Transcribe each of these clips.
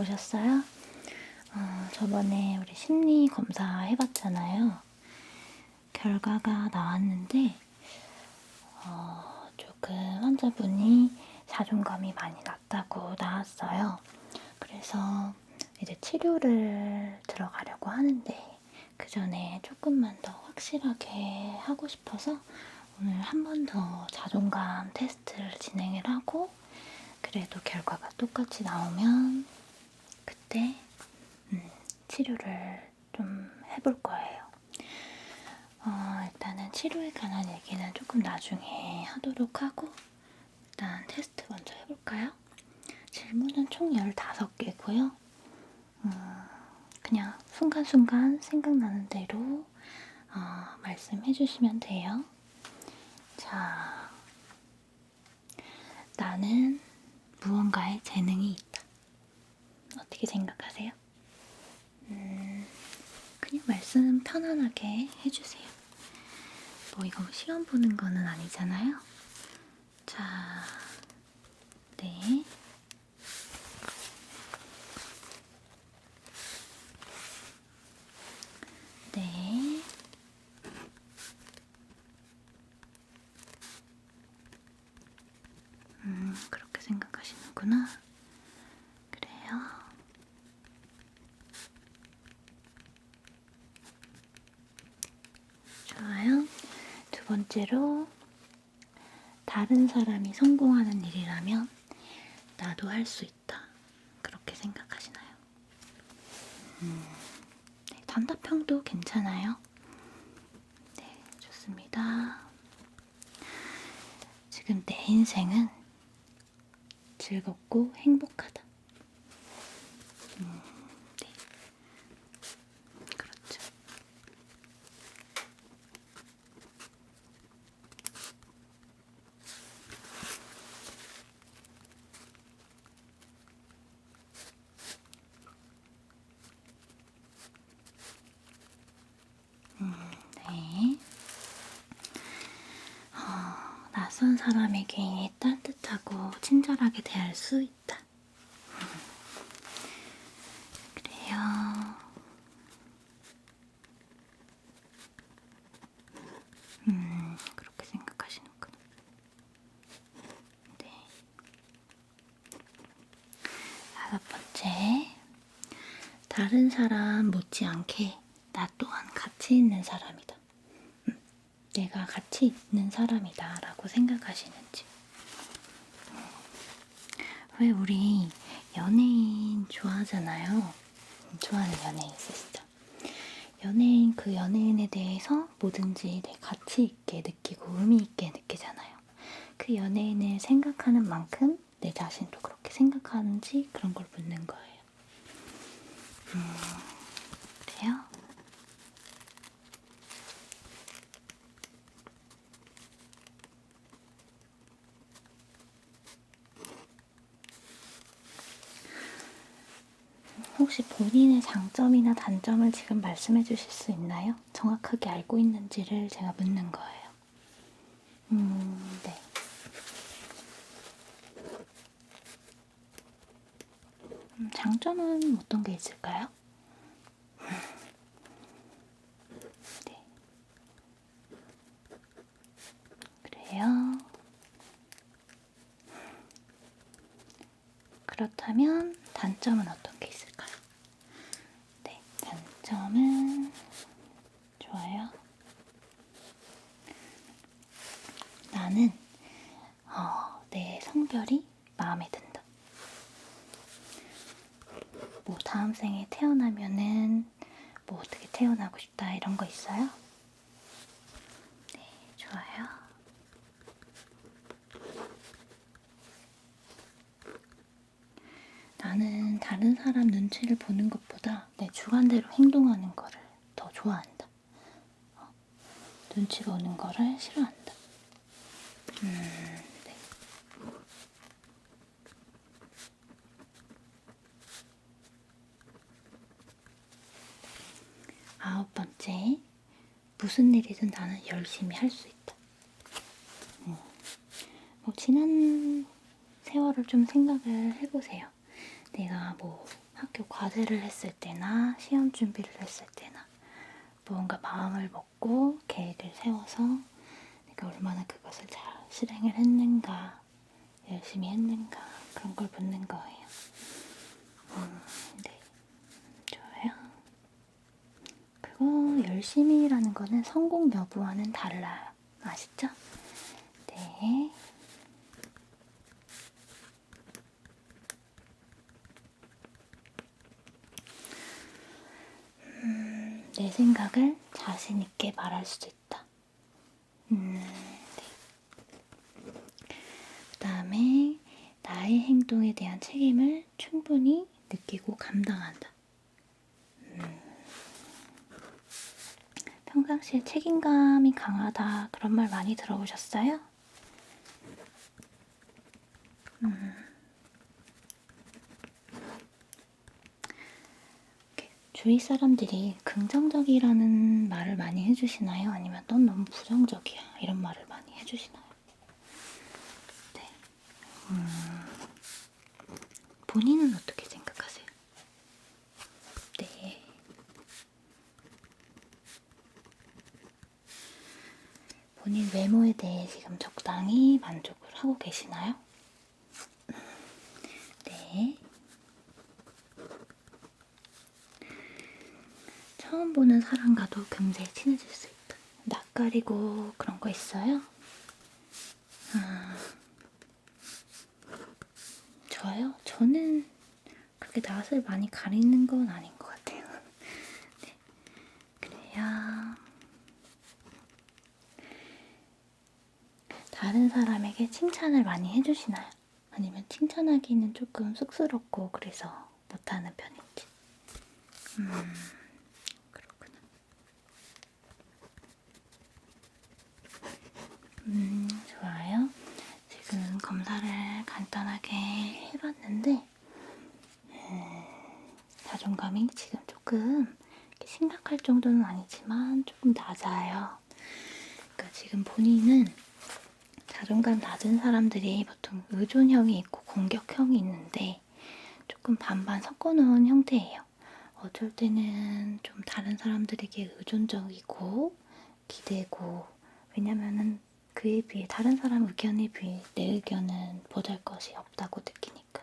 오셨어요? 어, 저번에 우리 심리 검사 해봤잖아요. 결과가 나왔는데, 어, 조금 환자분이 자존감이 많이 낮다고 나왔어요. 그래서 이제 치료를 들어가려고 하는데, 그 전에 조금만 더 확실하게 하고 싶어서 오늘 한 번 더 자존감 테스트를 진행을 하고, 그래도 결과가 똑같이 나오면 그때 음, 치료를 좀 해볼 거예요. 어, 일단은 치료에 관한 얘기는 조금 나중에 하도록 하고 일단 테스트 먼저 해볼까요? 질문은 총 15개고요. 음, 그냥 순간순간 생각나는 대로 어, 말씀해 주시면 돼요. 자, 나는 무언가에 재능이 있다. 어떻게 생각하세요? 음, 그냥 말씀 편안하게 해주세요. 뭐 이거 시험 보는 거는 아니잖아요. 자, 네. 네. 음, 그렇게 생각하시는구나. 그래요. 좋아요. 두 번째로, 다른 사람이 성공하는 일이라면 나도 할 수 있다. 그렇게 생각하시나요? 음, 네, 단답형도 괜찮아요. 네, 좋습니다. 지금 내 인생은 즐겁고 행복하다. 음, 네. 그렇죠. 음, 네. 어, 낯선 사람에게 따뜻하고 대할 수 있다. 음. 그래요. 음, 그렇게 생각하시는구나. 네. 다섯 번째. 다른 사람 못지않게 나 또한 가치 있는 사람이다. 음, 내가 가치 있는 사람이다 라고 생각하시는지. 음, 왜 우리 연예인 좋아하잖아요. 음, 좋아하는 연예인 있으시죠? 연예인 그 연예인에 대해서 뭐든지 내 가치 있게 느끼고 의미 있게 느끼잖아요. 그 연예인을 생각하는 만큼 내 자신도 그렇게 생각하는지 그런 걸 묻는 거예요. 음, 그래요? 혹시 본인의 장점이나 단점을 지금 말씀해 주실 수 있나요? 정확하게 알고 있는지를 제가 묻는 거예요. 음, 네. 음, 장점은 어떤 게 있을까요? 네. 그래요. 그렇다면 단점은 어떤 게 있을까요? 네, 단점은 좋아요. 나는 어, 내 성별이 마음에 든다. 뭐 다음 생에 태어나면은 뭐 어떻게 태어나고 싶다 이런 거 있어요? 네, 좋아요. 나는 다른 사람 눈치를 보는 것보다 내 주관대로 행동하는 거를 더 좋아한다. 어, 눈치 보는 거를 싫어한다. 음, 네. 아홉 번째, 무슨 일이든 나는 열심히 할 수 있다. 음, 뭐 지난 세월을 좀 생각을 해보세요. 내가 뭐 학교 과제를 했을 때나 시험 준비를 했을 때나 무언가 마음을 먹고 계획을 세워서 내가 얼마나 그것을 잘 실행을 했는가, 열심히 했는가 그런 걸 묻는 거예요. 음, 네, 좋아요. 그리고 열심히라는 거는 성공 여부와는 달라요. 아시죠? 네. 음, 내 생각을 자신 있게 말할 수도 있다. 음, 네. 그 다음에 나의 행동에 대한 책임을 충분히 느끼고 감당한다. 음, 평상시에 책임감이 강하다 그런 말 많이 들어보셨어요? 이렇게 주위 사람들이 긍정적이라는 말을 많이 해주시나요? 아니면 넌 너무 부정적이야 이런 말을 많이 해주시나요? 네. 음, 본인은 어떻게 생각하세요? 네. 본인 외모에 대해 지금 적당히 만족을 하고 계시나요? 네. 처음 보는 사람과도 금세 친해질 수 있다. 낯가리고 그런 거 있어요? 아, 저요? 저는 그렇게 낯을 많이 가리는 건 아닌 것 같아요. 네. 그래요. 다른 사람에게 칭찬을 많이 해주시나요? 아니면 칭찬하기는 조금 쑥스럽고 그래서 못하는 편인지. 음, 그렇구나. 음, 좋아요. 지금 검사를 간단하게 해봤는데, 음, 자존감이 지금 조금 심각할 정도는 아니지만 조금 낮아요. 그러니까 지금 본인은 자존감 낮은 사람들이 보통 의존형이 있고 공격형이 있는데 조금 반반 섞어놓은 형태예요. 어쩔 때는 좀 다른 사람들에게 의존적이고 기대고 왜냐면은 그에 비해 다른 사람 의견에 비해 내 의견은 보잘 것이 없다고 느끼니까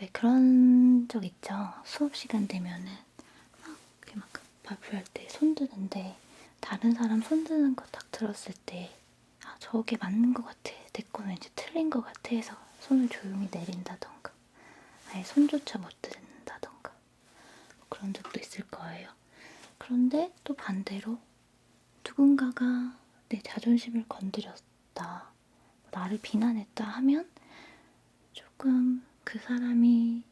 왜 그런 적 있죠? 수업 시간 되면은 막 이렇게 막 발표할 때 손드는데 다른 사람 손드는 거 딱 들었을 때 아, 저게 맞는 것 같아. 내 거는 이제 틀린 것 같아 해서 손을 조용히 내린다던가 아예 손조차 못 드는다던가 뭐 그런 적도 있을 거예요. 그런데 또 반대로 누군가가 내 자존심을 건드렸다, 나를 비난했다 하면 조금 그 사람이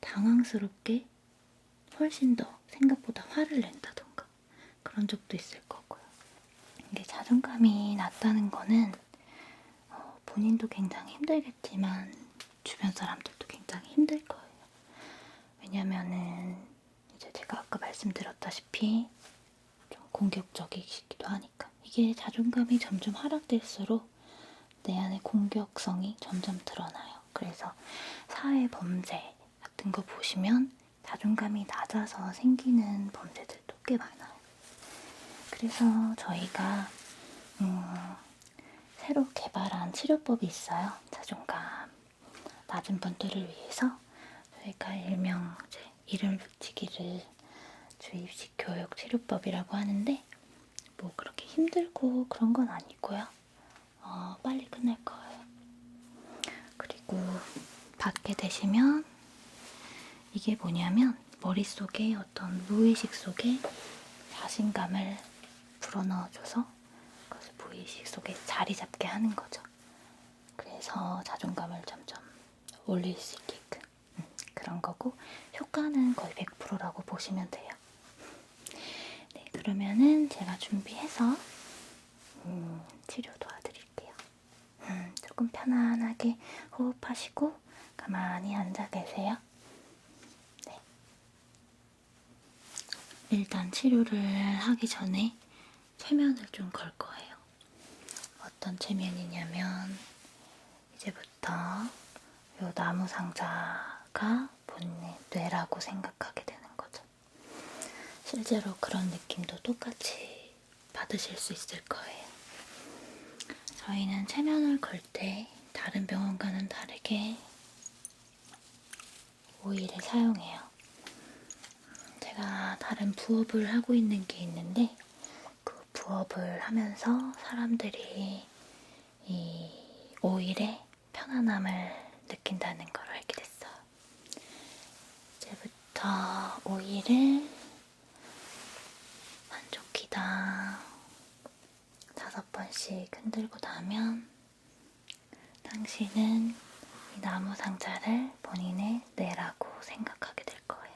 당황스럽게 훨씬 더 생각보다 화를 낸다던가 그런 적도 있을 거고 요. 이게 자존감이 낮다는 거는 어, 본인도 굉장히 힘들겠지만 주변 사람들도 굉장히 힘들 거예요. 왜냐면은 이제 제가 아까 말씀드렸다시피 좀 공격적이시기도 하니까 이게 자존감이 점점 하락될수록 내 안의 공격성이 점점 드러나요. 그래서 사회 범죄 같은 거 보시면 자존감이 낮아서 생기는 범죄들도 꽤 많아요. 그래서 저희가 음, 새로 개발한 치료법이 있어요. 자존감 낮은 분들을 위해서 저희가 일명 이제 이름 붙이기를 주입식 교육 치료법이라고 하는데 뭐 그렇게 힘들고 그런 건 아니고요. 어, 빨리 끝날 거예요. 그리고 받게 되시면 이게 뭐냐면 머릿속에 어떤 무의식 속에 자신감을 불어넣어줘서 그것을 무의식 속에 자리 잡게 하는 거죠. 그래서 자존감을 점점 올릴 수 있게끔 음, 그런 거고 효과는 거의 100%라고 보시면 돼요. 네, 그러면은 제가 준비해서 음, 치료 도와드릴게요. 음, 조금 편안하게 호흡하시고 가만히 앉아 계세요. 네. 일단 치료를 하기 전에 최면을 좀걸 거예요. 어떤 최면이냐면 이제부터 요 나무 상자가 본인의 뇌라고 생각하게 되는 거죠. 실제로 그런 느낌도 똑같이 받으실 수 있을 거예요. 저희는 체면을 걸 때 다른 병원과는 다르게 오일을 사용해요. 제가 다른 부업을 하고 있는 게 있는데 그 부업을 하면서 사람들이 이 오일에 편안함을 느낀다는 걸 알게 됐어요. 이제부터 오일을 귀다 다섯 번씩 흔들고 나면 당신은 이 나무 상자를 본인의 뇌라고 생각하게 될 거예요.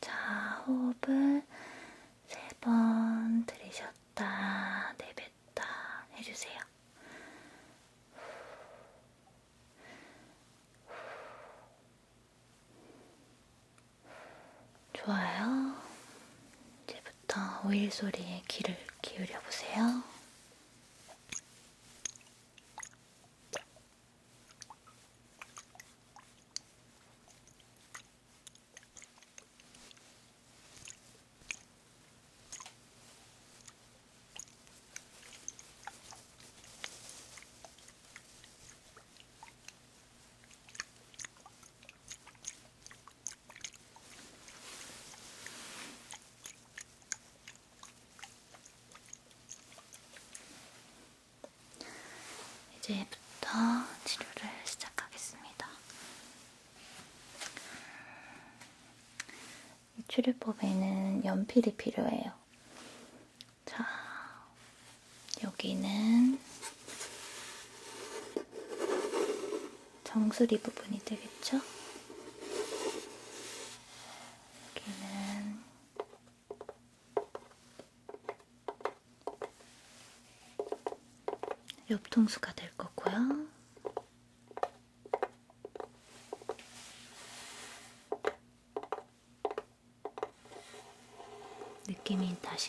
자, 호흡을 세 번 들이셨다, 내뱉다 해주세요. 좋아요. 이제부터 오일 소리에 귀를 기울여 보세요. 이제부터 치료를 시작하겠습니다. 이 치료법에는 연필이 필요해요. 자, 여기는 정수리 부분이 되겠죠? 여기는 옆통수가 될 거고요.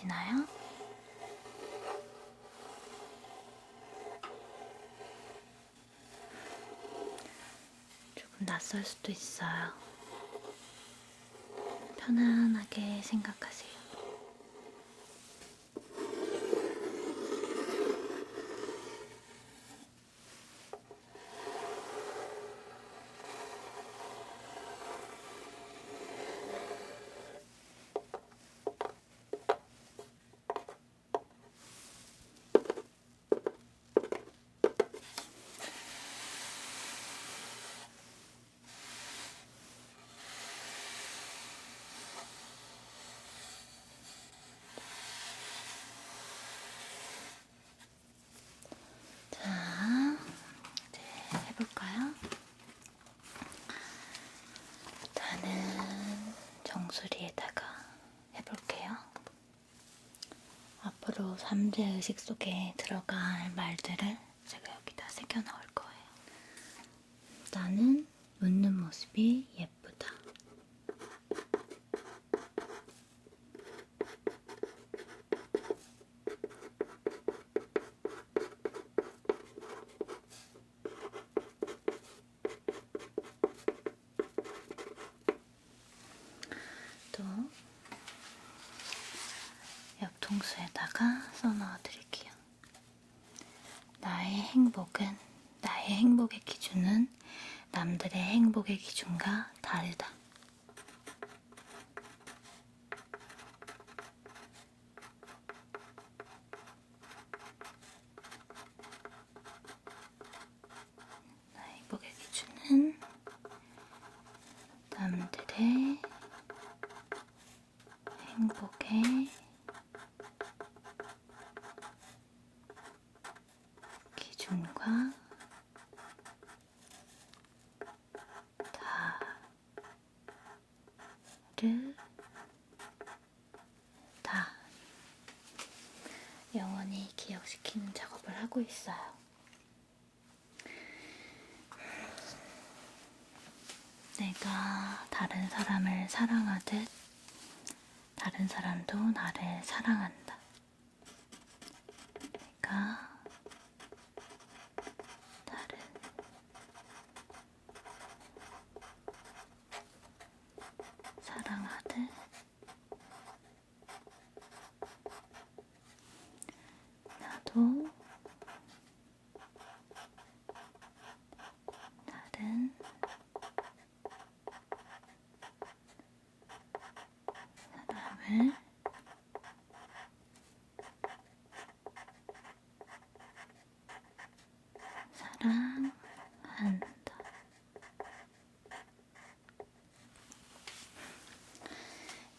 느낌이 나시나요? 조금 낯설 수도 있어요. 편안하게 생각하세요. 자, 이제 해볼까요? 일단은 정수리에다가 해볼게요. 앞으로 삼재 의식 속에 들어갈 말들을 제가 여기다 새겨 넣을 거예요. 나는 웃는 모습이 예쁘다. 또 옆통수에다가 써넣어 드릴게요. 나의 행복은, 나의 행복의 기준은 남들의 행복의 기준과 다르다. 행복의 기준은 남들의 행복의 기준과 다르다. 영원히 기억시키는 작업을 하고 있어요. 내가 다른 사람을 사랑하듯 다른 사람도 나를 사랑한다. 내가 다른 사랑한다.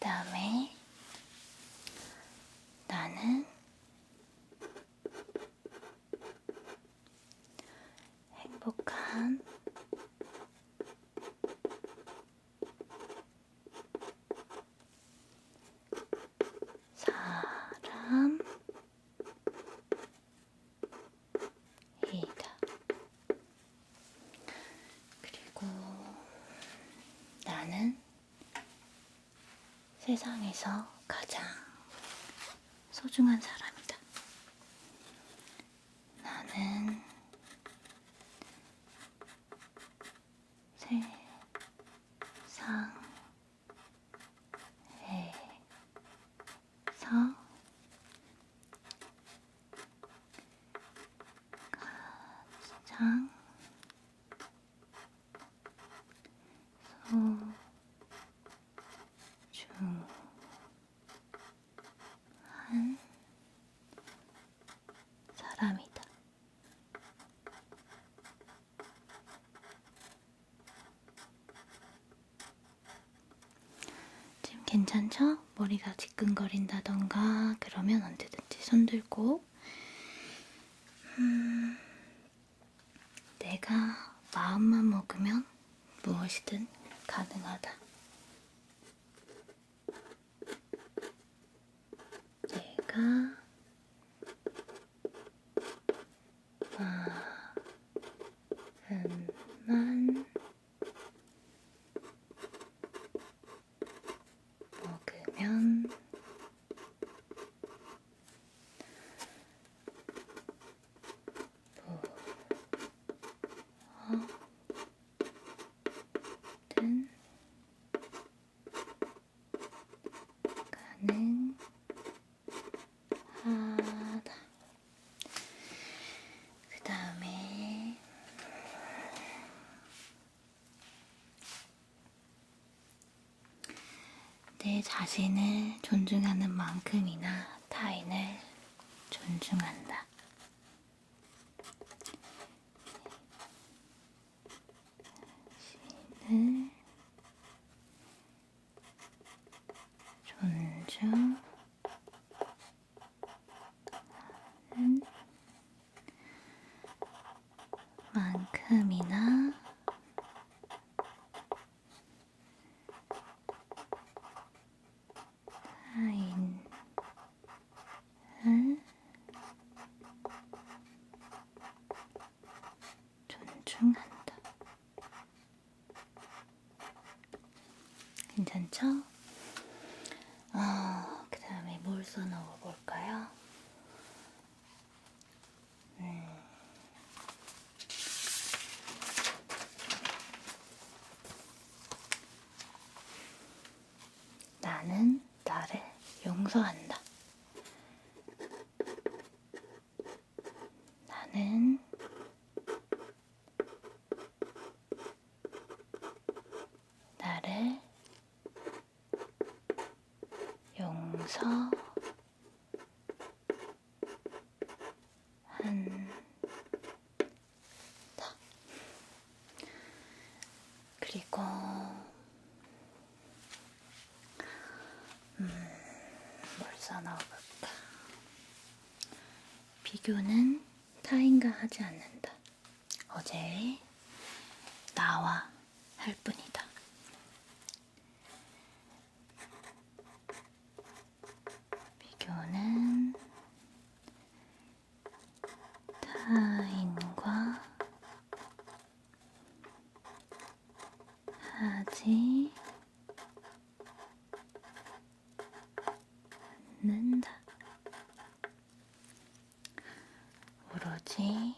다음에 나는 행복한 사람 이다. 그리고 나는 세상에서 가장 소중한 사람이다. 나는 세상에서 가장 소중한 사람이다. 지금 괜찮죠? 머리가 지끈거린다던가 그러면 언제든지 손 들고 음, 내가 마음만 먹으면 무엇이든 가능하다. 내가 마음만 먹으면 뭐든 가능하다. 그 다음에 내 자신을 존중하는 만큼이나 타인을 존중한다. 자신을 존중하는 만큼이나 타인을 존중한다. 괜찮죠? 아, 그 다음에 뭘 써넣어 볼까요? 음. 나는 나를 용서한다. 나는 나를 용서한다. 그리고 음, 뭘 써넣어볼까? 비교는 타인과 하지 않는다. 어제 나와 할 뿐이다. 비교는 타인과 하지 않는다. 오로지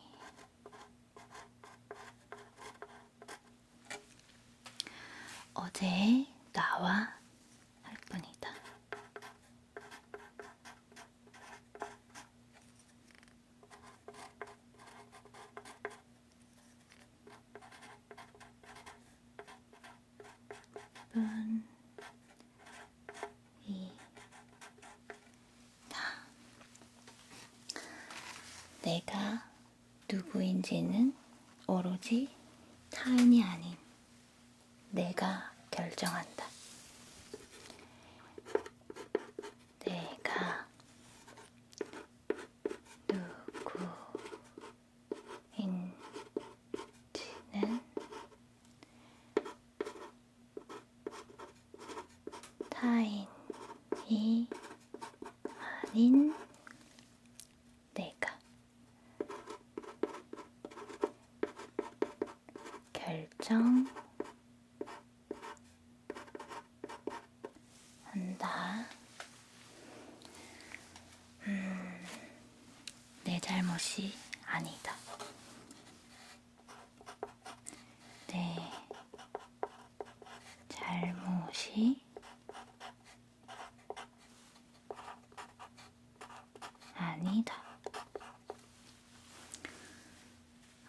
어제 나와 할 뿐이다. 뿐 이 다. 내가 누구인지는 오로지 타인이 아닌 내가 결정한다. 내가 누구인지는 타인이 아닌 내가 결정한다. 음, 내 잘못이 아니다. 내 잘못이 아니다.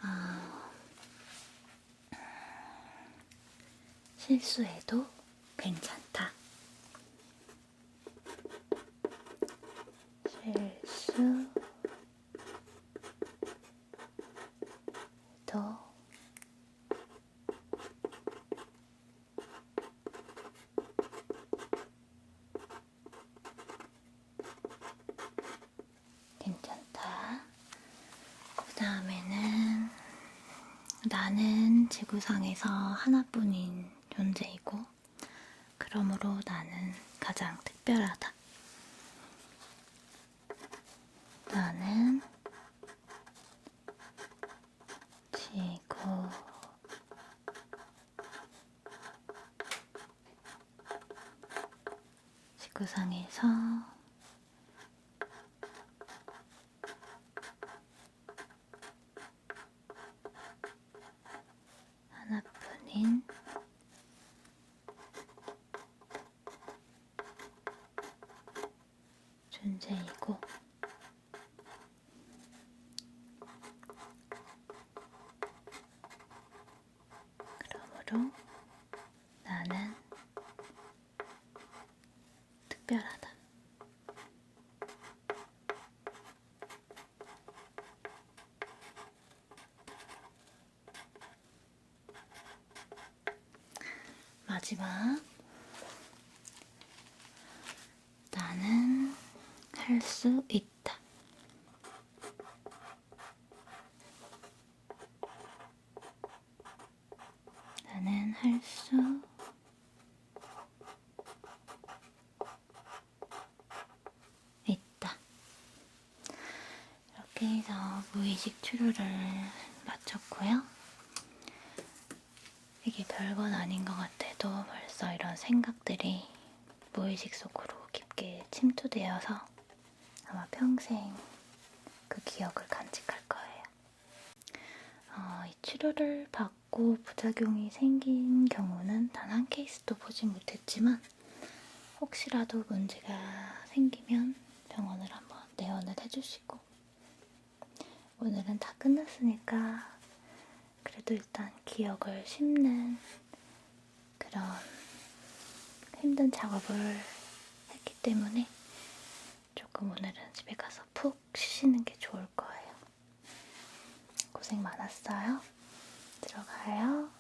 아, 실수해도 괜찮다. 실수도 괜찮다. 그 다음에는 나는 지구상에서 하나뿐인 존재이고, 그러므로 나는 가장 특별하다. 나는 지구 지구상에서 하나뿐인 존재이고 그러므로 나는 특별하다. 마지막. 나는 할 수 있다. 나는 할 수 있다. 이렇게 해서 무의식 치료를 마쳤고요. 이게 별건 아닌 것 같아도 벌써 이런 생각들이 무의식 속으로 깊게 침투되어서 아마 평생 그 기억을 간직할 거예요. 어, 이 치료를 받고 부작용이 생긴 경우는 단한 케이스도 보지 못했지만 혹시라도 문제가 생기면 병원을 한번 내원을 해주시고 오늘은 다 끝났으니까 그래도 일단 기억을 심는 그런 힘든 작업을 했기 때문에 조금 오늘은 집에 가서 푹 쉬시는 게 좋을 거예요. 고생 많았어요. 들어가요.